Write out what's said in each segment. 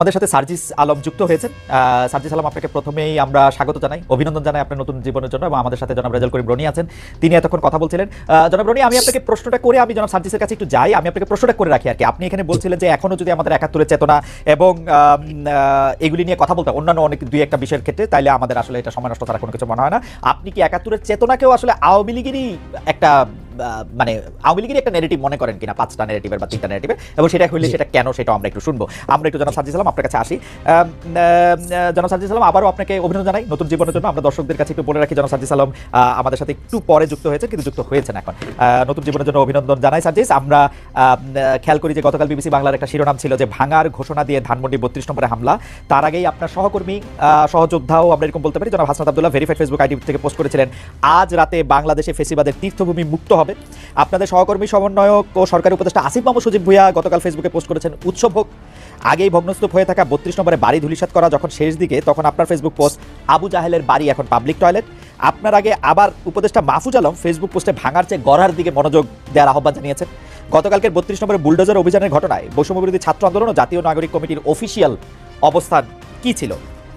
আমাদের সাথে সার্জিস আলম যুক্ত হয়েছেন। সার্জিস আলম, আপনাকে প্রথমেই আমরা স্বাগত জানাই, অভিনন্দন জানাই আপনার নতুন জীবনের জন্য এবং আমাদের সাথে জনাব রেজাল করিম রনি আছেন। তিনি এতক্ষণ কথা বলছিলেন। জনাব রনি, আমি আপনাকে প্রশ্নটা করে আমি জনাব সার্জিসের কাছে একটু যাই, আমি আপনাকে প্রশ্নটা করে রাখি আর কি। আপনি এখানে বলছিলেন যে এখনও যদি আমাদের একাত্তরের চেতনা এবং এগুলি নিয়ে কথা বলতে অন্যান্য অনেক দুই একটা বিষয়ের ক্ষেত্রে, তাইলে আমাদের আসলে এটা সময় নষ্ট ছাড়া কোনো কিছু মনে হয় না। আপনি কি একাত্তরের চেতনাকেও আসলে আওয়ামী লীগেরই একটা মানে আওয়ামী লীগেরই একটা নেগেটিভ মনে করেন কিনা পাঁচটা নেগেটিভের বা তিনটা নেগেটিভের এবং সেটা হইলে সেটা কেন সেটা আমরা একটু শুনব। আমরা একটু জনাব সার্জিস আলম আপনার কাছে আসি। জনাব সার্জিস আলম আবারও আপনাকে অভিনন্দন জানাই। নতুন জীবনের জন্য আমরা দর্শকদের কাছে একটু বলে রাখি জনাব সার্জিস আলম আহ, আমাদের সাথে একটু পরে যুক্ত হয়েছে কিন্তু যুক্ত হয়েছেন এখন। নতুন জীবনের জন্য অভিনন্দন জানাই সার্জিস আমরা খেয়াল করি যে গতকাল বিবিসি বাংলার একটা শিরোনাম ছিল যে ভাঙার ঘোষণা দিয়ে ধানমন্ডি বত্রিশ নম্বরে হামলা। তার আগেই আপনার সহকর্মী আহ, সহযোদ্ধাও আমরা এরকম বলতে পারি। জনাব Hasnat Abdullah verified Facebook ID থেকে পোস্ট করেছিলেন। আজ রাতে বাংলাদেশে ফেসিবাদের তীর্থভূমি মুক্ত হবে আপনাদের সহকর্মী, সমন্বয়ক ও সরকারি উপদেষ্টা আসিফ মাহমুদ সজীব ভুইয়া গতকাল ফেসবুকে পোস্ট করেছেন, উৎসব হোক আগেই ভগ্নস্তূপ হয়ে থাকা বত্রিশ নম্বরে বাড়ি ধুলিসাত করা যখন শেষ দিকে, তখন আপনার ফেসবুক পোস্ট, আবু জাহেলের বাড়ি এখন পাবলিক টয়লেট। আপনার আগে আবার উপদেষ্টা মাহফুজ আলম ফেসবুক পোস্টে ভাঙার চেয়ে গড়ার দিকে মনোযোগ দেওয়ার আহ্বান জানিয়েছেন। গতকালকের বত্রিশ নম্বরে বুলডোজার অভিযানের ঘটনায় বৈষম্যবিরোধী ছাত্র আন্দোলন ও জাতীয় নাগরিক কমিটির অফিসিয়াল অবস্থান কি ছিল?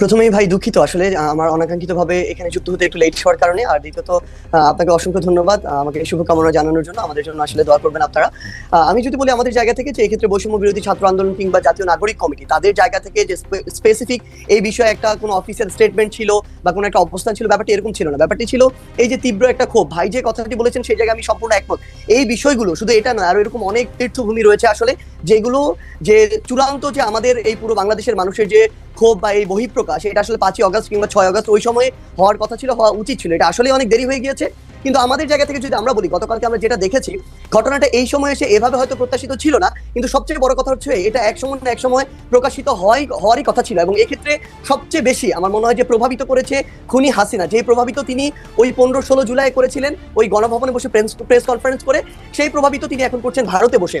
প্রথমেই ভাই দুঃখিত। আসলে আমার অনাকাঙ্ক্ষিত ভাবে এখানে যুক্ত হতে একটু লেট হওয়ার কারণে। আর দ্বিতীয়ত আপনাকে অসংখ্য ধন্যবাদ আমাকে শুভকামনা জানানোর জন্য। আমাদের জন্য আসলে দোয়া করবেন আপনারা। আমি যদি বলি আমাদের জায়গা থেকে, যে এক্ষেত্রে বৈষম্য বিরোধী ছাত্র আন্দোলন কিংবা জাতীয় নাগরিক কমিটি, তাদের জায়গা থেকে যে স্পেসিফিক এই বিষয়ে একটা কোনো অফিসিয়াল স্টেটমেন্ট ছিল বা কোনো একটা অবস্থান ছিল, ব্যাপারটি এরকম ছিল না। ব্যাপারটি ছিল এই যে তীব্র একটা ক্ষোভ। ভাই যে কথাটি বলেছেন, সেই জায়গায় আমি সম্পূর্ণ একমত। এই বিষয়গুলো, শুধু এটা নয় আরও এরকম অনেক তীর্থভূমি রয়েছে আসলে, যেগুলো যে চূড়ান্ত যে আমাদের এই পুরো বাংলাদেশের মানুষের যে ক্ষোভ বা এই বহিঃপ্রকাশ, এটা আসলে পাঁচই অগস্ট কিংবা ছয় অগস্ট ওই সময়ে হওয়ার কথা ছিল, হওয়া উচিত ছিল। এটা আসলে অনেক দেরি হয়ে গিয়েছে। কিন্তু আমাদের জায়গা থেকে যদি আমরা বলি, গতকালকে আমরা যেটা দেখেছি, ঘটনাটা এই সময় এসে এভাবে হয়তো প্রত্যাশিত ছিল না, কিন্তু সবচেয়ে বড় কথা হচ্ছে, এটা এক সময় না এক সময় প্রকাশিত হয়, হওয়ারই কথা ছিল এবং এক্ষেত্রে সবচেয়ে বেশি আমার মনে হয় যে প্রভাবিত করেছে খুনি হাসিনা। যে প্রভাবিত তিনি ওই পনেরো ষোলো জুলাই করেছিলেন, ওই গণভবনে বসে প্রেস কনফারেন্স করে, সেই প্রভাবিত তিনি এখন করছেন ভারতে বসে।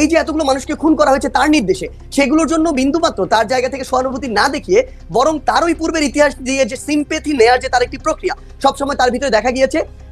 এই যে এতগুলো মানুষকে খুন করা হয়েছে তার নির্দেশে, সেগুলোর জন্য বিন্দুমাত্র তার জায়গা থেকে সহানুভূতি না দেখিয়ে বরং তারই পূর্বের ইতিহাস দিয়ে যে সিম্পেথি নেয়ার যে তার একটি প্রক্রিয়া, সবসময় তার ভিতরে দেখা গিয়েছে।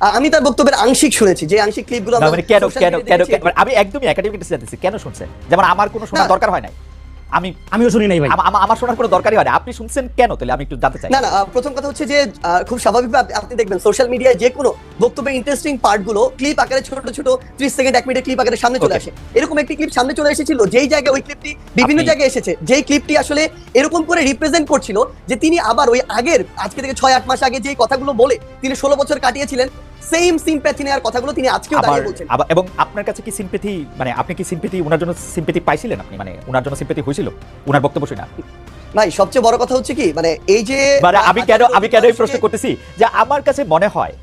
আমি তার বক্তব্যের আংশিক শুনেছি যে আংশিক ক্লিপগুলো আমি মানে কেন কেন কেন কেন আমি একদমই একাডেমিক জানতেছি কেন শুনছেন যেমন আমার কোনো শোনার দরকার হয় নাই। আমি আমিও শুনি নাই ভাই। আমা- আমা- আমার শোনার কোনো দরকারই হয় না। আপনি শুনছেন কেন তাহলে? আমি একটু জানতে চাই। না না প্রথম কথা হচ্ছে যে খুব স্বাভাবিকভাবে আপনি দেখবেন সোশ্যাল মিডিয়ায় যে কোনো বক্তব্যের ইন্টারেস্টিং পার্টগুলো ক্লিপ আকারে ছোট ছোট ত্রিশ সেকেন্ড এক মিনিটের ক্লিপ আকারে সামনে চলে আসে। এরকম একটি ক্লিপ সামনে চলে এসেছিল যেই জায়গায় ওই ক্লিপটি বিভিন্ন জায়গায় এসেছে যেই ক্লিপটি আসলে এরকম করে রিপ্রেজেন্ট করছিল যে তিনি আবার ওই আগের আজকে থেকে ছয় আট মাস আগে যে কথাগুলো বলে তিনি ষোলো বছর কাটিয়েছিলেন সেম সিম্প্যাথি নেওয়ার কথাগুলো তিনি আজকেও দাঁড়িয়ে বলছেন। এবং আপনার কাছে কি সিম্প্যাথি মানে আপনি কি সিম্প্যাথি ওনার জন্য সিম্প্যাথি পাইছিলেন আপনি? মানে ওনার জন্য সিম্প্যাথি হয়েছিল? ওনার বক্তব্য শুনে। ভাই সবচেয়ে বড় কথা হচ্ছে কি মানে এই যে মানে আমি কেন আমি কেন এই প্রশ্ন করতেছি? যে আমার কাছে মনে হয়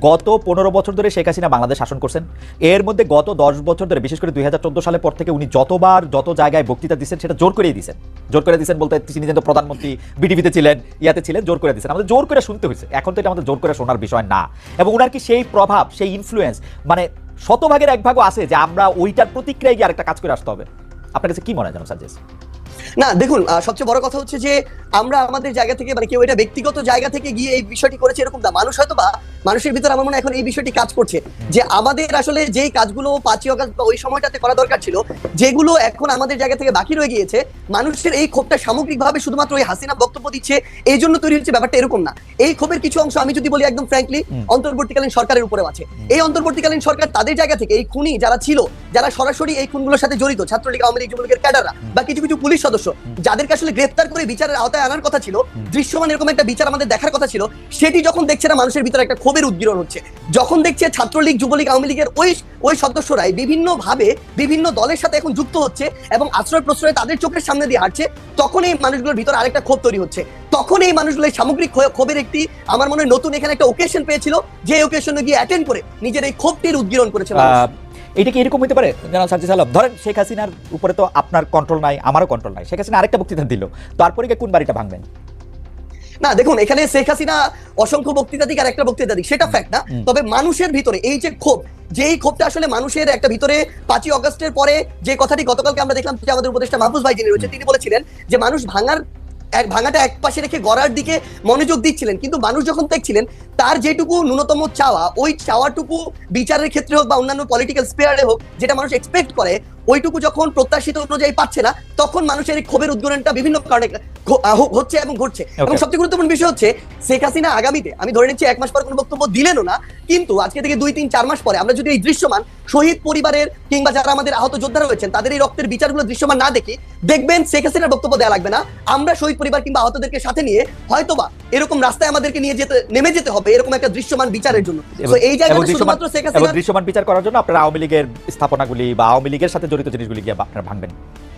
গত পনেরো বছর ধরে শেখ হাসিনা বাংলাদেশ শাসন করছেন। এর মধ্যে গত দশ বছর ধরে, বিশেষ করে দুই সালের পর থেকে উনি যতবার, যত জায়গায় বক্তৃতা দিচ্ছেন, সেটা জোর করেই দিচ্ছেন। জোর করে দিচ্ছেন বলতে তিনি যেহেতু প্রধানমন্ত্রী, বিটিভিতে ছিলেন, ইয়াতে ছিলেন, জোর করে দিচ্ছেন। আমাদের জোর করে শুনতে হয়েছে। এখন তো এটা আমাদের জোর করে শোনার বিষয় না। এবং ওনার কি সেই প্রভাব, সেই ইনফ্লুয়েন্স মানে শতভাগের এক ভাগও আছে যে আমরা ওইটার প্রতিক্রিয়ায় গিয়ে আরেকটা কাজ করে আসতে হবে? আপনার কাছে কি মনে হয় জানো সাজেস না দেখুন সবচেয়ে বড় কথা হচ্ছে যে আমরা আমাদের জায়গা থেকে মানে কেউ এটা ব্যক্তিগত জায়গা থেকে গিয়ে এই বিষয়টি করেছে এরকম না। মানুষ হয়তো বা মানুষের ভিতরে আমার মনে এখন এই বিষয়টি কাজ করছে। যে আমাদের আসলে যেই কাজগুলো পাঁচই অগস্ট বা ওই সময়টাতে করা দরকার ছিল যেগুলো এখন আমাদের জায়গা থেকে বাকি রয়ে গিয়েছে মানুষের এই ক্ষোভটা সামগ্রিকভাবে শুধুমাত্র ওই হাসিনা বক্তব্য দিচ্ছে এই জন্য তৈরি হচ্ছে ব্যাপারটা এরকম না। এই ক্ষোভের কিছু অংশ আমি যদি বলি একদম ফ্র্যাঙ্কলি। অন্তর্বর্তীকালীন সরকারের উপরেও আছে। এই অন্তর্বর্তীকালীন সরকার তাদের জায়গা থেকে এই খুনি যারা ছিল যারা সরাসরি এই খুনগুলোর সাথে জড়িত ছাত্রলীগ আওয়ামী লীগ যুবলীগের ক্যাডাররা বা কিছু কিছু পুলিশ সদস্য যাদেরকে আসলে গ্রেফতার করে বিচারের আওতায় আনার কথা ছিল দৃশ্যমান এরকম একটা বিচার আমাদের দেখার কথা ছিল সেটি যখন দেখছে না মানুষের ভিতরে একটা ক্ষোভের উদ্গীরণ হচ্ছে। যখন দেখছে ছাত্রলীগ যুবলীগ আওয়ামী লীগের ওই ওই সদস্যরাই বিভিন্ন ভাবে বিভিন্ন দলের সাথে এখন যুক্ত হচ্ছে এবং আশ্রয় প্রশ্রয় তাদের চোখের সামনে দিয়ে হাঁটছে তখন এই মানুষগুলোর ভিতরে আরেকটা ক্ষোভ তৈরি হচ্ছে। তখন এই মানুষগুলো এই সামগ্রিক ক্ষোভের একটি আমার মনে হয় নতুন এখানে একটা ওকেশন পেয়েছিল যে ওকেশনে গিয়ে অ্যাটেন্ড করে নিজের এই ক্ষোভটির উদ্গীরণ করেছে এটা কি এরকম হতে পারে? জনাব সাজিদ আলম ধরেন শেখ হাসিনার উপরে তো আপনার কন্ট্রোল নাই আমারও কন্ট্রোল নাই। শেখ হাসিনা আরেকটা বক্তৃতা দিল তারপরে কোন বাড়িটা ভাঙবেন? না দেখুন এখানে শেখ হাসিনা অসংখ্য বক্তৃতা দিক আর একটা বক্তৃতা দিক সেটা ফ্যাক্ট না। তবে মানুষের ভিতরে এই যে ক্ষোভ যে এই ক্ষোভটা আসলে মানুষের একটা ভিতরে পাঁচই অগস্টের পরে যে কথাটি গতকালকে আমরা দেখলাম যে আমাদের উপদেষ্টা মাহফুজ ভাই যিনি রয়েছে তিনি বলেছিলেন যে মানুষ ভাঙার এক ভাঙাটা এক পাশে রেখে গড়ার দিকে মনোযোগ দিচ্ছিলেন। কিন্তু মানুষ যখন দেখছিলেন, তার যেটুকু ন্যূনতম চাওয়া, ওই চাওয়াটুকু বিচারের ক্ষেত্রে হোক বা অন্যান্য পলিটিক্যাল স্পেয়ারে হোক, যেটা মানুষ এক্সপেক্ট করে ওইটুকু যখন প্রত্যাশিত অনুযায়ী পাচ্ছে না তখন মানুষের এই ক্ষোভের উদ্গরণটা বিভিন্ন কারণে হচ্ছে এবং ঘটছে। এবং সবচেয়ে গুরুত্বপূর্ণ বিষয় হচ্ছে শেখ হাসিনা আগামীতে আমি ধরে নিচ্ছি এক মাস পর কোনো বক্তব্য দিলেনও না কিন্তু আজকে থেকে দুই তিন চার মাস পরে আমরা যদি এই দৃশ্যমান শহীদ পরিবারের কিংবা যারা আমাদের আহত যোদ্ধারা রয়েছেন তাদের এই রক্তের বিচারগুলো দৃশ্যমান না দেখি দেখবেন শেখ হাসিনার বক্তব্য দেওয়া লাগবে না। আমরা শহীদ পরিবার কিংবা আহতদেরকে সাথে নিয়ে হয়তোবা এরকম রাস্তায় আমাদেরকে নিয়ে যেতে নেমে যেতে হবে এরকম একটা দৃশ্যমান বিচারের জন্য। এই জায়গায় শুধুমাত্র শেখ হাসিনা দৃশ্যমান বিচার করার জন্য আপনারা আওয়ামী লীগের স্থাপনাগুলি বা আওয়ামী লীগের সাথে জড়িত জিনিসগুলি গিয়ে আপনারা ভাঙবেন।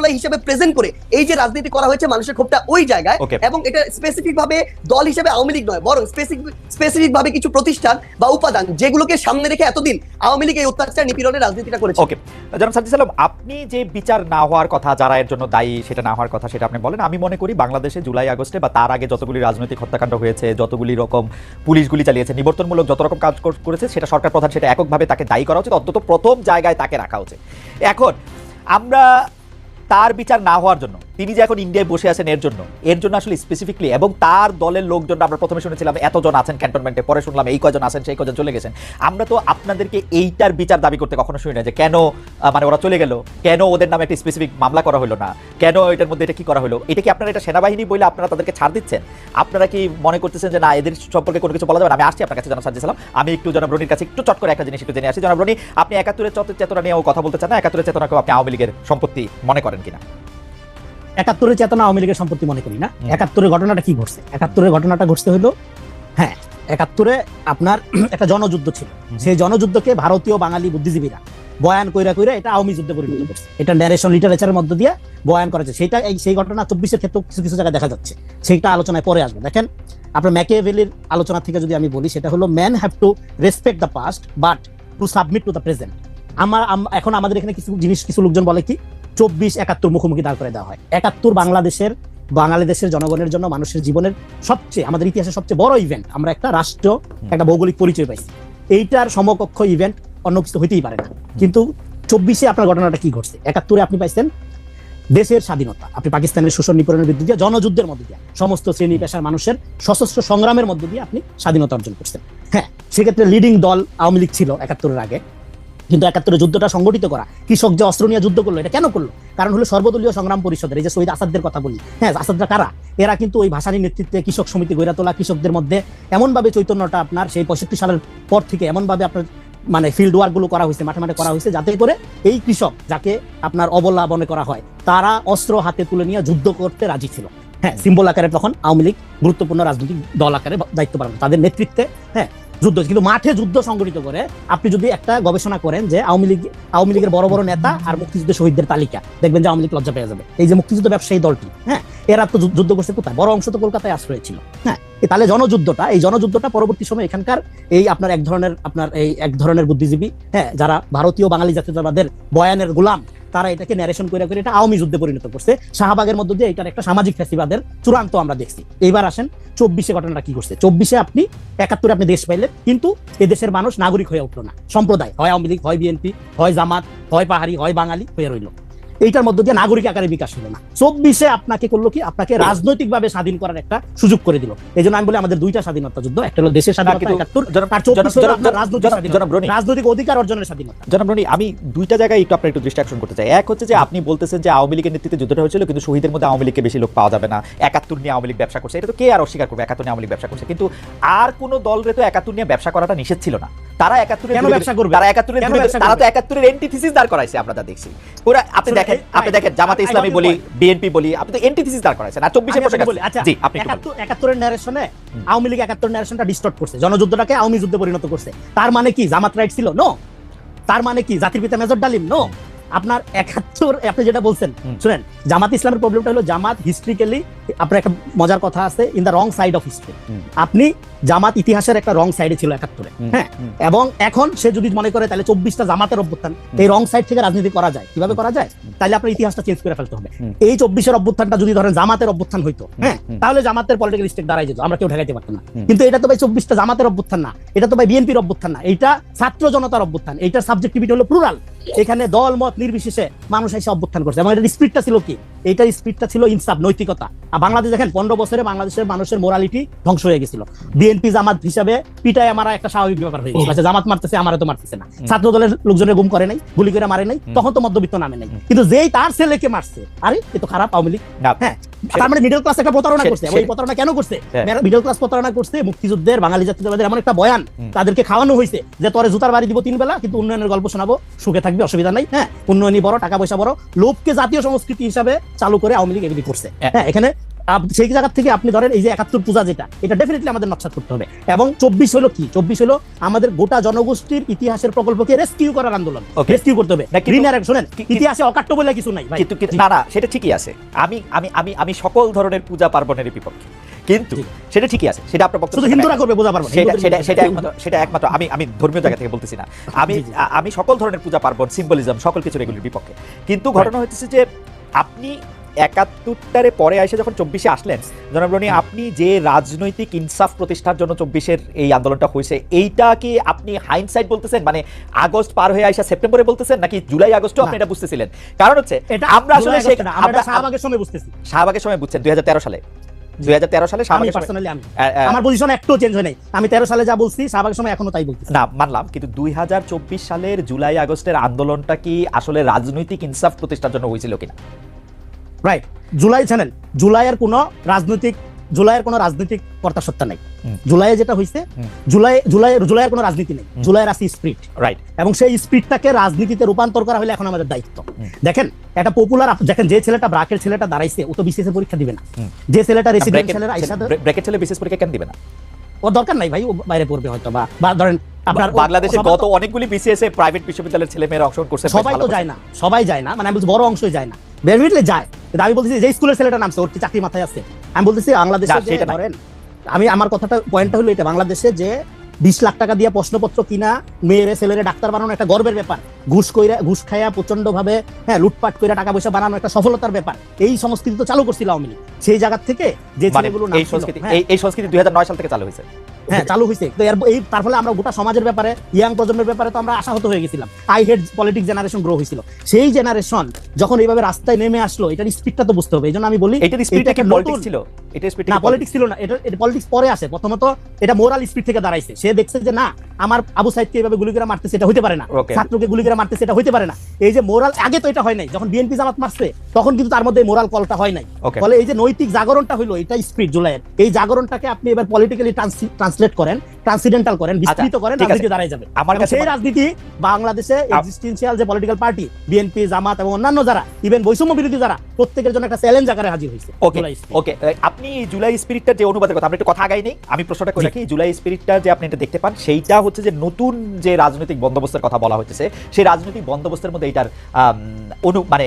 উপাসনালয় হিসেবে প্রেজেন্ট করে এই যে রাজনীতি করা হয়েছে মানুষের ক্ষোভটা ওই জায়গায়. এবং এটা স্পেসিফিক ভাবে দল হিসেবে আওয়ামী লীগ নয় বরং স্পেসিফিক স্পেসিফিক ভাবে কিছু প্রতিষ্ঠান বা উপাদান যেগুলোকে সামনে রেখে এতদিন আওয়ামী লীগ এই অত্যাচার নিপীড়নের রাজনীতিটা করেছে। ওকে জনাব সাজিদ আলম আপনি যে বিচার না হওয়ার কথা যারা এর জন্য দায়ী সেটা না হওয়ার কথা সেটা আপনি বলেন আমি মনে করি বাংলাদেশে জুলাই আগস্টে বা তার আগে যতগুলি রাজনৈতিক হত্যাকাণ্ড হয়েছে যতগুলি রকম পুলিশগুলি চালিয়েছে নিবর্তনমূলক যত রকম কাজ করেছে সেটা সরকার প্রধান সেটা এককভাবে তাকে দায়ী করা উচিত অন্তত প্রথম জায়গায় তাকে রাখা উচিত। এখন আমরা তার বিচার না হওয়ার জন্য। তিনি যে এখন ইন্ডিয়ায় বসে আছেন এর জন্য এর জন্য আসলে স্পেসিফিকলি এবং তার দলের লোকজন আমরা প্রথমে শুনেছিলাম এতজন আছেন ক্যান্টনমেন্টে পরে শুনলাম এই কজন আছেন, সেই কজন চলে গেছেন। আমরা তো আপনাদেরকে এইটার বিচার দাবি করতে কখনো শুনি না যে কেন মানে ওরা চলে গেল, কেন ওদের নামে একটা স্পেসিফিক মামলা করা হলো না, কেন এটার মধ্যে এটা কি করা হলো, এটা কি আপনারা এটা সেনাবাহিনী বলে আপনারা তাদেরকে ছাড় দিচ্ছেন? আপনারা কি মনে করতেছেন যে না, এদের সম্পর্কে কোনো কিছু বলা যাবে না? আমি আসছি আপনার কাছে, জনাব সাজ্জি সালাম। আমি একটু জনাব রনির কাছে একটু চট করে একটা জিনিস একটু জেনে আসি। জনাব রনি, আপনি একাত্তরের চত- চেতনা নিয়েও কথা বলতে চান না? একাত্তরের চেতনাকেও আপনি আওয়ামী লীগের সম্পত্তি মনে করেন কিনা? একাত্তরের চেতনা আওয়ামী লীগের সম্পত্তি মনে করি না। একাত্তরের ঘটনাটা কি ঘটছে? একাত্তরের ঘটনাটা ঘটছে হলো হ্যাঁ একাত্তরে আপনার একটা জনযুদ্ধ ছিল। সেই জনযুদ্ধকে ভারতীয় বাঙালি বুদ্ধিজীবীরা বয়ান কইরা কইরা এটা আওয়ামী যুদ্ধে পরিণত করছে। এটা ন্যারেশন লিটারেচারের মধ্য দিয়ে বয়ান করেছে। সেটা এই সেই ঘটনা চব্বিশের ক্ষেত্রে কিছু কিছু জায়গায় দেখা যাচ্ছে। সেইটা আলোচনায় পরে আসবে। দেখেন আপনার ম্যাকিয়াভেলির আলোচনা থেকে যদি আমি বলি সেটা হলো man have to respect the past but to submit to the present আমার এখন আমাদের এখানে কিছু জিনিস কিছু লোকজন বলে কি চব্বিশ একাত্তর মুখোমুখি দাঁড় করে দেওয়া হয়। একাত্তর বাংলাদেশের বাংলাদেশের জনগণের জন্য মানুষের জীবনের সবচেয়ে আমাদের ইতিহাসের সবচেয়ে বড় ইভেন্ট আমরা একটা রাষ্ট্র একটা ভৌগোলিক পরিচয় পাইছি এইটার সমকক্ষ ইভেন্ট অন্য কিছু হইতেই পারে না। কিন্তু চব্বিশে আপনার ঘটনাটা কি ঘটছে? একাত্তরে আপনি পাইছেন দেশের স্বাধীনতা। আপনি পাকিস্তানের শোষণ নিপীড়নের বিরুদ্ধে দিয়ে জনযুদ্ধের মধ্যে দিয়ে সমস্ত শ্রেণি পেশার মানুষের সশস্ত্র সংগ্রামের মধ্যে দিয়ে আপনি স্বাধীনতা অর্জন করছেন। হ্যাঁ সেক্ষেত্রে লিডিং দল আওয়ামী লীগ ছিল একাত্তরের আগে। কিন্তু একাত্তরে যুদ্ধটা সংগঠিত করা। কৃষক যে অস্ত্র নিয়ে যুদ্ধ করল, এটা কেন করল? কারণ হলো সর্বদলীয় সংগ্রাম পরিষদের, এই যে শহীদ আসাদদের কথা বলি। হ্যাঁ আসাদরা কারা? এরা কিন্তু ওই ভাসানির নেতৃত্বে কৃষক সমিতি গড়ে তোলা কৃষকদের মধ্যে এমনভাবে চৈতন্যটা আপনার সেই পঁয়ষট্টি সালের পর থেকে এমনভাবে আপনার মানে ফিল্ড ওয়ার্কগুলো করা হয়েছে, মাঠে মাঠে করা হয়েছে, যাতে করে এই কৃষক যাকে আপনার অবলা মনে করা হয়, তারা অস্ত্র হাতে তুলে নিয়ে যুদ্ধ করতে রাজি ছিল। হ্যাঁ সিম্বল আকারে তখন আওয়ামী লীগ গুরুত্বপূর্ণ রাজনৈতিক দল আকারে দায়িত্ব পালন তাদের নেতৃত্বে হ্যাঁ যুদ্ধ কিন্তু মাঠে যুদ্ধ সংগঠিত করে আপনি যদি একটা গবেষণা করেন যে আওয়ামী লীগ, আওয়ামী লীগের বড় বড় নেতা আর মুক্তিযুদ্ধ শহীদদের তালিকা, দেখবেন যে আওয়ামী লীগ লজ্জা পেয়ে যাবে। এই যে মুক্তিযুদ্ধ ব্যবসায়ী দলটি হ্যাঁ এরা তো যুদ্ধ করছে কোথায়? বড় অংশ তো কলকাতায় আশ্রয় ছিল। হ্যাঁ তাহলে জনযুদ্ধটা, এই জনযুদ্ধটা পরবর্তী সময় এখানকার এই আপনার এক ধরনের, আপনার এই এক ধরনের বুদ্ধিজীবী হ্যাঁ যারা ভারতীয় বাঙালি জাতীয়তাবাদের বয়ানের গোলাম, তারা এটাকে ন্যারেশন করে করে এটা আওয়ামী যুদ্ধে পরিণত করছে। শাহবাগের মধ্যে দিয়ে এটার একটা সামাজিক ফ্যাসিবাদের চূড়ান্ত আমরা দেখছি। এইবার আসেন, চব্বিশে ঘটনাটা কি করছে চব্বিশে আপনি, একাত্তরে আপনি দেশ পাইলেন, কিন্তু এ দেশের মানুষ নাগরিক হয়ে উঠল না। সম্প্রদায়, হয় আওয়ামী লীগ, হয় বিএনপি, হয় জামাত, হয় পাহাড়ি, হয় বাঙালি হয়ে রইল। এইটার মধ্যে দিয়ে নাগরিক আকারে বিকাশ হলো না। চব্বিশে আপনাকে করল কি? আপনাকে রাজনৈতিকভাবে স্বাধীন করার একটা সুযোগ করে দিল। এই জন্য আমি বলি আমাদের দুইটা স্বাধীনতা যুদ্ধ একটা হলো দেশের স্বাধীনতা একাত্তর রাজনৈতিক অধিকার অর্জনের স্বাধীনতা। জনাব আমি দুইটা জায়গায় একটু আপনার একটু দৃষ্টি আকর্ষণ করতে চাই। এক হচ্ছে যে আপনি বলতেছেন যে আওয়ামী লীগের নেতৃত্বে যুদ্ধটা হয়েছিল কিন্তু শহীদের মধ্যে আওয়ামী লীগকে বেশি লোক পাওয়া যাবে না। একাত্তর নিয়ে আওয়ামী লীগ ব্যবসা করছে। এটা তো কে আর অস্বীকার করবে? একাত্তর নিয়ে আওয়ামী লীগ ব্যবসা করছে। কিন্তু আর কোনো দলরে তো একাত্তর নিয়ে ব্যবসা করাটা নিষেধ ছিল না। তারা একাত্তরের কেন ব্যবসা করবে? তারা তারা তো? একাত্তরের এন্টিথিসিস দাঁড় করাইছে আমরা দেখছি। ওরা আপনি দেখেন আপনি দেখেন জামাতে ইসলামী বলি বিএনপি বলি আপনি তো এন্টিথিসিস দাঁড় করাইছেন। আর চব্বিশে বসে বলি, আচ্ছা, জি আপনি একাত্তর- একাত্তরের ন্যারেশনে আওয়ামী লীগ একাত্তর ন্যারেশনটা ডিস্টর্ট করছে। জনযুদ্ধটাকে আওয়ামী যুদ্ধে পরিণত করছে। তার মানে কি জামাত রাইট ছিল? নো তার মানে কি জাতির পিতা মেজর ডালিম? নো আপনার একাত্তর আপনি যেটা বলছেন শুনেন জামাত ইসলামের প্রবলেমটা হলো জামাত হিস্ট্রিক্যালি আপনার একটা মজার কথা আছে in the wrong side of history আপনি জামাত ইতিহাসের একটা রং সাইডে ছিল একাত্তরে হ্যাঁ? এবং এখন সে যদি মনে করে তাহলে চব্বিশটা জামাতের অভ্যুত্থান এই রং সাইড থেকে রাজনীতি করা যায়। কীভাবে করা যায়? তাহলে আপনার ইতিহাসটা চেঞ্জ করে ফেলতে হবে। এই চব্বিশের অভ্যুত্থানটা যদি ধরেন জামাতের অভ্যুত্থান হইতো হ্যাঁ? তাহলে জামাতের পলিটিক্যাল স্টেক দাঁড়াই যেত আমরা কেউ ঠেকাইতে পারতাম না। কিন্তু এটা তো ভাই চব্বিশটা জামাতের অভ্যুত্থান না এটা তো ভাই বিএনপির অভ্যুত্থান না এটা ছাত্র জনতার অভ্যুত্থান এইটার সাবজেক্টিভিটি হলো প্লুরাল এখানে দল মত নির্বিশেষে মানুষ এসে অভ্যুত্থান করছে। এবং এটার স্পিডটা ছিল কি? এইটার স্পিডটা ছিল ইনসাফ নৈতিকতা। আর বাংলাদেশ দেখেন পনেরো বছরে বাংলাদেশের মানুষের মোরালিটি ধ্বংস হয়ে গেছিল। বিএনপি জামাত হিসাবে পিটায় মারা একটা স্বাভাবিক ব্যাপার হয়ে গেছে। আচ্ছা, জামাত মারতেছে আমারে তো মারতেছে না। ছাত্র দলের লোকজনের গুম করে নাই গুলি করে মারে নাই তখন তো মধ্যবিত্ত নামে নাই। কিন্তু যেই তার ছেলেকে মারছে আরে এ তো খারাপ আওয়ামী লীগ। হ্যাঁ তার মানে মিডল ক্লাস একটা প্রতারণা করছে। এই প্রতারণা কেন করছে? হ্যাঁ। মিডল ক্লাস প্রতারণা করছে মুক্তিযুদ্ধের বাঙালি জাতীয়তাবাদের এমন একটা বয়ান তাদেরকে খাওয়ানো হয়েছে যে তোরে জুতার বাড়ি দিব তিন বেলা কিন্তু উন্নয়নের গল্প শোনাবো সুখে থাকবে অসুবিধা নাই। হ্যাঁ উন্নয়নই বড় টাকা পয়সা বড় লোককে জাতীয় সংস্কৃতি হিসাবে চালু করে আওয়ামী লীগ এগুলি করছে। হ্যাঁ। এখানে সেই জায়গা থেকে আপনি ধরেন এই যে একাত্তর পূজা যেটা এটা ডেফিনেটলি আমাদের নকশাত করতে হবে। এবং চব্বিশ হলো কি? চব্বিশ হলো আমাদের গোটা জনগোষ্ঠীর ইতিহাসের প্রকল্পকে রেস্কিউ করার আন্দোলন। রেস্কিউ করতে হবে। শোনেন ইতিহাসে অকাট্য বলে কিছু নাই কিন্তু না না সেটা ঠিকই আছে। আমি আমি আমি আমি সকল ধরনের পূজা পার্বণের বিপক্ষে। কিন্তু সেটা ঠিকই আছে সেটা আপনার বক্তব্য শুধু হিন্দুরা করবে বোঝা পারব সেটা সেটা সেটা একমাত্র সেটা একমাত্র আমি আমি ধর্মীয় জায়গা থেকে বলতেছি না। আমি আমি সকল ধরনের পূজা পার্বণ সিম্বলিজম সকল কিছুর এগুলির বিপক্ষে। কিন্তু ঘটনা হচ্ছে যে আপনি একাত্তরটারে পরে এসে যখন চব্বিশে আসলেন জনাব রনি আপনি যে রাজনৈতিক ইনসাফ প্রতিষ্ঠার জন্য চব্বিশের এই আন্দোলনটা হয়েছে এইটা কি আপনি হাইন্ডসাইড বলতেছেন? মানে আগস্ট পার হয়ে আসা সেপ্টেম্বরে বলতেছেন নাকি জুলাই আগস্টও আপনি এটা বুঝতেছিলেন? কারণ হচ্ছে আমরা আসলে শাহবাগের সময় বুঝতেছি। শাহবাগের সময় বুঝছেন দুই হাজার তেরো সালে। দুই সালে আমি পার্সোনালি আমি। আ, আ, আমার পজিশন একটু চেঞ্জ হয় নাই আমি তেরো সালে যা বলছি শাহবাগের সময় এখনও তাই বলছি। না মানলাম কিন্তু দুই হাজার চব্বিশ সালের জুলাই আগস্টের আন্দোলনটা কি আসলে রাজনৈতিক ইনসাফ প্রতিষ্ঠার জন্য হয়েছিল কিনা? রাইট জুলাই চ্যানেল জুলাইয়ের কোনো রাজনৈতিক জুলাইয়ের কোনো রাজনৈতিক কর্তা সত্তা নাই। জুলাইয়ে যেটা হয়েছে জুলাই জুলাই জুলাইয়ের কোনো রাজনীতি নেই। জুলাইয়ের আছে স্পিরিট রাইট এবং সেই স্পিরিটটাকে রাজনীতিতে রূপান্তর করা হলে এখন আমাদের দায়িত্ব। দেখেন একটা পপুলার দেখেন যে ছেলেটা ব্রাকের ছেলেটা দাঁড়াইছে ও তো বিসিএস পরীক্ষা দিবে না। যে ছেলেটা রেসিডেন্সিয়ালের আইসা ব্র্যাকেট ছেলে বিশেষ পরীক্ষা কেন দিবে না? ও দরকার নাই ভাই ও বাইরে পড়বে হয়তো বা বা ধরেন আপনার বাংলাদেশে গত অনেকগুলি বিসিএস এ প্রাইভেট বিশ্ববিদ্যালয়ের ছেলে মেয়েরা অংশগ্রহণ করছে সবাই তো যায় না সবাই যায় না মানে আমি বড় অংশই যায় না। ডেফিনেটলি যায়। কিন্তু আমি বলতেছি যে স্কুলের ছেলেটা নামছে ওর কি চাকরি মাথায় আছে? আমি বলতেছি বাংলাদেশে সেটা ধরেন আমি আমার কথাটা পয়েন্টটা হলো এটা বাংলাদেশে যে বিশ লাখ টাকা দিয়ে প্রশ্নপত্র কিনা মেয়েরে ছেলেরে ডাক্তার বানানো একটা গর্বের ব্যাপার। ঘুষ কইরা ঘুষ খাইয়া প্রচণ্ড ভাবে হ্যাঁ লুটপাট কইরা টাকা পয়সা বানানো একটা সফলতার ব্যাপার। এই সংস্কৃতি তো চালু করছিল আওয়ামী লীগ। সেই জায়গা থেকে যে মানে ছেলেগুলো এই সংস্কৃতি হ্যাঁ, এই এই সংস্কৃতি দুই সাল থেকে চালু হয়েছে। হ্যাঁ চালু হয়েছে তো এর এই তার ফলে আমরা গোটা সমাজের ব্যাপারে ইয়াং প্রজন্মের ব্যাপারে তো আমরা আশাহত হয়ে গেছিলাম। I hate politics generation grow হয়েছিল সেই জেনারেশন যখন এইভাবে রাস্তায় নেমে আসলো এটার স্পিডটা তো বুঝতে হবে। এই জন্য আমি বলি এটার স্পিরিটটা কি পলিটিক্স ছিল? এটার স্পিরিট না পলিটিক্স ছিল না। এটা এটা পলিটিক্স পরে আসে প্রথমত এটা মোরাল স্পিড থেকে দাঁড়াইছে। সে দেখছে যে না আমার আবু সাইদকে এইভাবে গুলি করে মারতেছে এটা হতে পারে না। ছাত্রকে গুলি করে মারতেছে এটা হতে পারে না। এই যে মোরাল আগে তো এটা হয় নাই যখন বিএনপি জামাত মারছে তখন কিন্তু তার মধ্যে মোরাল কলটা হয় নাই। ফলে এই যে নৈতিক জাগরণটা হলো এটা স্পিড জুলাইয়ের এই জাগরণটাকে আপনি এবার পলিটিক্যালি ট্রান্সলেট করেন ট্রান্সিডেন্টাল করেন বিস্তৃত করেন আচ্ছা, রাজনীতি দাঁড়ায় যাবে। আমার কাছে সেই রাজনীতি বাংলাদেশে এক্সিস্টেন্সিয়াল যে পলিটিক্যাল পার্টি বিএনপি জামাত এবং অন্যান্য যারা ইভেন বৈষম্য বিরোধী যারা প্রত্যেকের জন্য একটা চ্যালেঞ্জ আকারে হাজির হয়েছে ওকে। ওকে আপনি জুলাই স্পিরিটটার যে অনুবাদের কথা আমরা একটু কথা আগাই নেই আমি প্রশ্নটা করে রাখি জুলাই স্পিরিটটা যে আপনি এটা দেখতে পান সেইটা হচ্ছে যে নতুন যে রাজনৈতিক বন্দোবস্তের কথা বলা হচ্ছে সেই রাজনৈতিক বন্দোবস্তের মধ্যে এটার অনু মানে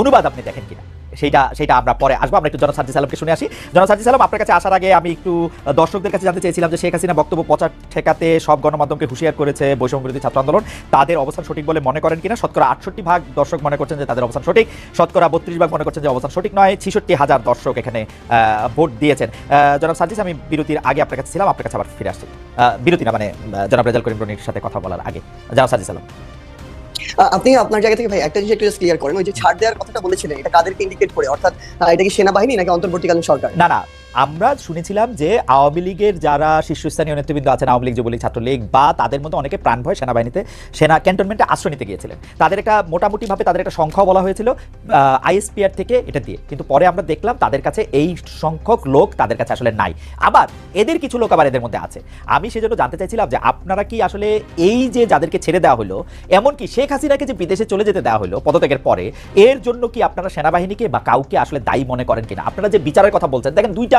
অনুবাদ আপনি দেখেন কিনা? সেইটা সেইটা আমরা পরে আসব। আমরা একটু জনাব সালামকে শুনে আসি। জনাব সালাম আপনার কাছে আসার আগে আমি একটু দর্শকদের কাছে জানতে চেয়েছিলাম যে শেখ হাসিনা বক্তব্য পচা ঠেকাতে সব গণমাধ্যমকে হুঁশিয়ার করেছে বৈষম্য বিরোধী ছাত্র আন্দোলন। তাদের অবস্থান সঠিক বলে মনে করেন কিনা? শতকরা আটষট্টি ভাগ দর্শক মনে করছেন যে তাদের অবস্থান সঠিক। শতকরা বত্রিশ ভাগ মনে করছেন যে অবস্থান সঠিক নয়। ছিষট্টি হাজার দর্শক এখানে ভোট দিয়েছেন। জনাব সাজ্জিস আমি বিরতির আগে আপনার কাছে ছিলাম। আপনার কাছে আবার ফিরে আসছি। বিরতি না মানে জনাব রেজাল করিম রনির সাথে কথা বলার আগে। জনাব সাজ্জিস সালাম আপনি আপনার জায়গা থেকে ভাই একটা জিনিস একটু ক্লিয়ার করেন। ওই যে ছাড় দেওয়ার কথাটা বলেছিলেন, এটা কাদেরকে ইন্ডিকেট করে? অর্থাৎ এটা কি সেনাবাহিনী নাকি অন্তর্বর্তীকালীন সরকার? না না। আমরা শুনেছিলাম যে আওয়ামী লীগের যারা শীর্ষস্থানীয় নেতৃবৃন্দ আছেন, আওয়ামী লীগ, যুবলীগ, ছাত্রলীগ বা তাদের মধ্যে অনেকে প্রাণ ভয় সেনাবাহিনীতে, সেনা ক্যান্টনমেন্টে আশ্রয় নিতে গিয়েছিলেন। তাদের একটা মোটামুটিভাবে তাদের একটা সংখ্যাও বলা হয়েছিল আইএসপিআর থেকে এটা দিয়ে। কিন্তু পরে আমরা দেখলাম তাদের কাছে এই সংখ্যক লোক তাদের কাছে আসলে নাই। আবার এদের কিছু লোক আবার এদের মধ্যে আছে। আমি সেজন্য জানতে চাইছিলাম যে আপনারা কি আসলে এই যে যাদেরকে ছেড়ে দেওয়া হলো, এমনকি শেখ হাসিনাকে যে বিদেশে চলে যেতে দেওয়া হলো পদত্যাগের পরে, এর জন্য কি আপনারা সেনাবাহিনীকে বা কাউকে আসলে দায়ী মনে করেন কিনা? আপনারা যে বিচারের কথা বলছেন, দেখেন দুইটা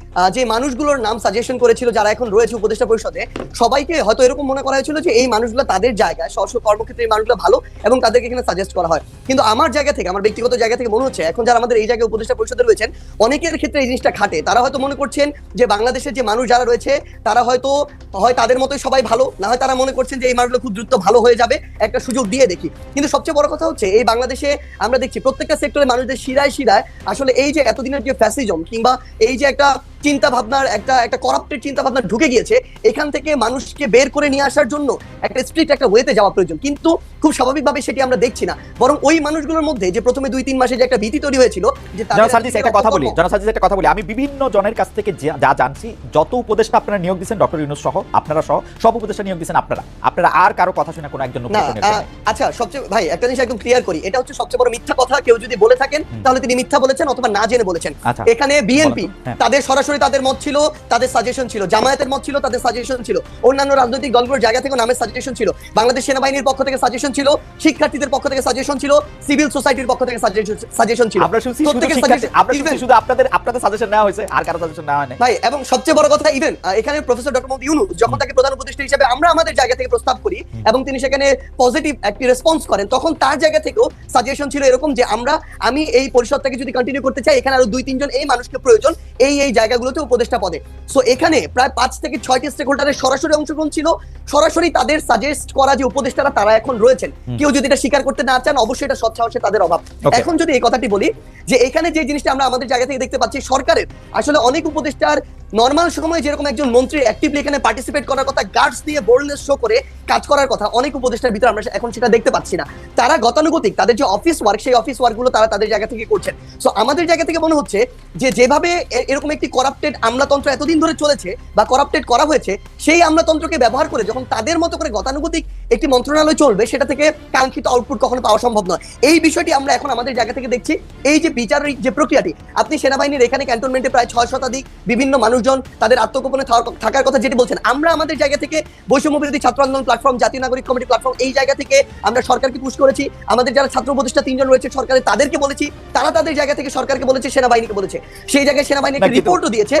যে মানুষগুলোর নাম সাজেশন করেছিল, যারা এখন রয়েছে উপদেষ্টা পরিষদে, সবাইকে হয়তো এরকম মনে করা হয়েছিল যে এই মানুষগুলো তাদের জায়গায়, স্ব কর্মক্ষেত্রে এই মানুষগুলো ভালো এবং তাদেরকে এখানে সাজেস্ট করা হয়। কিন্তু আমার জায়গা থেকে, আমার ব্যক্তিগত জায়গা থেকে মনে হচ্ছে, এখন যারা আমাদের এই জায়গায় উপদেষ্টা পরিষদে রয়েছেন, অনেকের ক্ষেত্রে এই জিনিসটা খাটে। তারা হয়তো মনে করছেন যে বাংলাদেশের যে মানুষ যারা রয়েছে, তারা হয়তো, হয় তাদের মতোই সবাই ভালো, না হয় তারা মনে করছেন যে এই মানুষগুলো খুব দ্রুত ভালো হয়ে যাবে, একটা সুযোগ দিয়ে দেখি। কিন্তু সবচেয়ে বড় কথা হচ্ছে, এই বাংলাদেশে আমরা দেখছি প্রত্যেকটা সেক্টরে মানুষদের শিরায় শিরায় আসলে এই যে এতদিনের যে ফ্যাসিজম কিংবা এই যে একটা চিন্তা ভাবনার একটা একটা করাপ্টেড চিন্তা ভাবনা ঢুকে গিয়েছে এখান থেকে মানুষকে বের করে নিয়ে আসার জন্য একটা স্ট্রিক্ট একটা ওয়েতে যাওয়া প্রয়োজন। কিন্তু খুব স্বাভাবিকভাবে সেটি আমরা দেখছি না। বরং ওই মানুষগুলোর মধ্যে যে প্রথমে দুই তিন মাসে যে একটা ভীতি তৈরি হয়েছিল যে তাদের একটা কথা বলি। অকর্ম- জনাব সার্জিস একটা কথা বলি। আমি বিভিন্ন জনের কাছ থেকে যা- জানছি যত উপদেষ্টা আপনারা নিয়োগ দিচ্ছেন ডক্টর ইউনুস সহ আপনারা সহ সব উপদেষ্টা নিয়োগ দিচ্ছেন আপনারা। আপনারা আর কারও কথা শুনে কোনো একজন। আচ্ছা সবচেয়ে ভাই একটা জিনিস একদম ক্লিয়ার করি। এটা হচ্ছে সবচেয়ে বড় মিথ্যা কথা। কেউ যদি বলে থাকেন তাহলে তিনি মিথ্যা বলেছেন অথবা না জেনে বলেছেন। আচ্ছা। এখানে বিএনপি হ্যাঁ। তাদের সরাসরি তাদের মত ছিল তাদের সাজেশন ছিল। জামায়াতের মত ছিল তাদের সাজেশন ছিল। অন্যান্য রাজনৈতিক দলগুলোর জায়গা থেকে নামের সাজেশন ছিল। বাংলাদেশ সেনাবাহিনীর পক্ষ থেকে সাজেশন ছিল শিক্ষার্থীদের পক্ষ থেকে সাজেশন ছিল সিভিল সোসাইটির পক্ষ থেকে সাজেশন ছিল আমরা শুনছি শুধু আপনাদের আপনাদের সাজেশন নেওয়া হয়েছে আর কারও সাজেশন নেওয়া হয় নাই ভাই এবং সবচেয়ে বড় কথা ইভেন এখানে প্রফেসর ডক্টর মোহাম্মদ ইউনুস যখন তাকে প্রধান উপদেষ্টা হিসেবে আমরা আমাদের জায়গা থেকে প্রস্তাব করি এবং তিনি সেখানে পজিটিভ একটি রেসপন্স করেন তখন তার জায়গা থেকেও সাজেশন ছিল এরকম যে আমরা আমি এই পরিষদটাকে যদি কন্টিনিউ করতে চাই এখানে আরও দুই তিনজন এই মানুষকে প্রয়োজন এই এই জায়গাগুলোতে উপদেষ্টা পদে। সো এখানে প্রায় পাঁচ থেকে ছয়টি স্টেক হোল্ডারের সরাসরি অংশগ্রহণ ছিল। সরাসরি তাদের সাজেস্ট করা যে উপদেষ্টারা তারা এখন রয়েছেন। কেউ যদি এটা স্বীকার করতে না চান অবশ্যই এটা সৎসাহসে তাদের অভাব। এখন যদি এই কথাটি বলি যে এখানে যে জিনিসটা আমরা আমাদের জায়গা থেকে দেখতে পাচ্ছি সরকারের আসলে অনেক উপদেষ্টার নর্মাল সময় যেরকম একজন মন্ত্রী অ্যাক্টিভলি এখানে পার্টিসিপেট করার কথা গার্ডস দিয়ে বোল্ডনেস শো করে কাজ করার কথা অনেক উপদেষ্টার ভিতরে আমরা এখন সেটা দেখতে পাচ্ছি না। তারা গতানুগতিক তাদের যে অফিস ওয়ার্ক সেই অফিস ওয়ার্কগুলো তারা তাদের জায়গা থেকে করছেন। সো আমাদের জায়গা থেকে মনে হচ্ছে যে যেভাবে এরকম একটি করাপ্টেড আমলাতন্ত্র এতদিন ধরে চলেছে বা করাপ্টেড করা হয়েছে, সেই আমলাতন্ত্রকে ব্যবহার করে যখন তাদের মতো করে গতানুগতিক একটি মন্ত্রণালয় চলবে সেটা থেকে কাঙ্ক্ষিত আউটপুট কখনো পাওয়া সম্ভব নয়। এই বিষয়টি আমরা এখন আমাদের জায়গা থেকে দেখছি। এই যে বিচারের যে প্রক্রিয়াটি আপনি সেনাবাহিনীর এখানে ক্যান্টনমেন্টে প্রায় ছয় শতাধিক বিভিন্ন মানুষজন তাদের আত্মগোপনে থাকার- কথা যেটি বলছেন। আমরা আমাদের জায়গা থেকে বৈষম্য বিরোধী ছাত্র আন্দোলন প্ল্যাটফর্ম জাতীয় নাগরিক কমিটি প্ল্যাটফর্ম এই জায়গা থেকে আমরা সরকারকে পুশ করেছি। আমাদের যারা ছাত্র উপদেষ্টা তিনজন রয়েছে সরকারের তাদেরকে বলেছি। তারা তাদের জায়গা থেকে সরকারকে বলেছে সেনাবাহিনীকে বলেছে। সেই জায়গায় সেনাবাহিনী একটা রিপোর্টও দিয়েছে।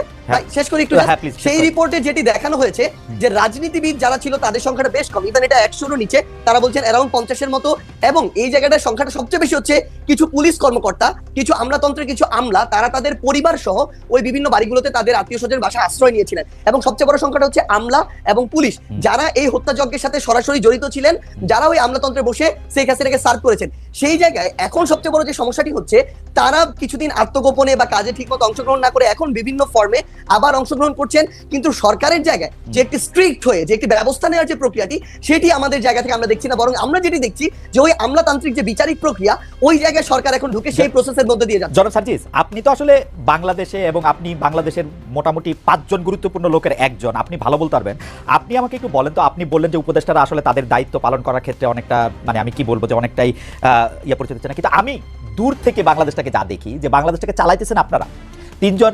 শেষ করি একটু হ্যাঁ, শেষ সেই। রিপোর্টে যেটি দেখানো হয়েছে যে রাজনীতিবিদ যারা ছিল তাদের সংখ্যাটা বেশ কম। ইভেন এটা একশোরও নিচে তারা বলছেন অ্যারাউন্ড পঞ্চাশের মতো এবং এই জায়গাটার সংখ্যাটা সবচেয়ে বেশি হচ্ছে কিছু পুলিশ কর্মকর্তা কিছু আমলাতন্ত্রের কিছু আমলা তারা তাদের পরিবার সহ ওই বিভিন্ন বাড়িগুলোতে তাদের আত্মীয় স্বজনের বাসায় আশ্রয় নিয়েছিলেন। এবং সবচেয়ে বড় সংখ্যাটা হচ্ছে আমলা এবং পুলিশ। যারা এই হত্যাযজ্ঞের সাথে সরাসরি জড়িত ছিলেন যারা ওই আমলাতন্ত্রে বসে শেখ হাসিনাকে সার্ভ করেছেন। সেই জায়গায় এখন সবচেয়ে বড় যে সমস্যাটি হচ্ছে তারা কিছুদিন আত্মগোপনে বা কাজে ঠিকমতো অংশগ্রহণ না করে এখন বিভিন্ন ফর্মে আবার অংশগ্রহণ করছেন। কিন্তু সরকারের জায়গায় যে একটি স্ট্রিক্ট হয়ে যে একটি ব্যবস্থা নেওয়ার যে প্রক্রিয়াটি সেটি আমাদের জায়গা থেকে আমরা দেখছি না। বরং আমরা যেটি দেখছি যে ওই আমলাতান্ত্রিক যে বিচারিক প্রক্রিয়া ওই জায়গায় সরকার এখন ঢুকে সেই প্রসেসের মধ্যে দিয়ে যাচ্ছে। জনাব সার্জিস আপনি তো আসলে বাংলাদেশে এবং আপনি বাংলাদেশের মোটামুটি পাঁচজন গুরুত্বপূর্ণ লোকের একজন আপনি ভালো বলতে পারবেন। আপনি আমাকে একটু বলেন তো আপনি বললেন যে উপদেষ্টারা আসলে তাদের দায়িত্ব পালন করার ক্ষেত্রে অনেকটা মানে আমি কি বলব যে অনেকটাই আহ, ইয়ে পরিচিত না। কিন্তু আমি দূর থেকে বাংলাদেশটাকে যা দেখি যে বাংলাদেশটাকে চালাইতেছেন আপনারা। তিনজন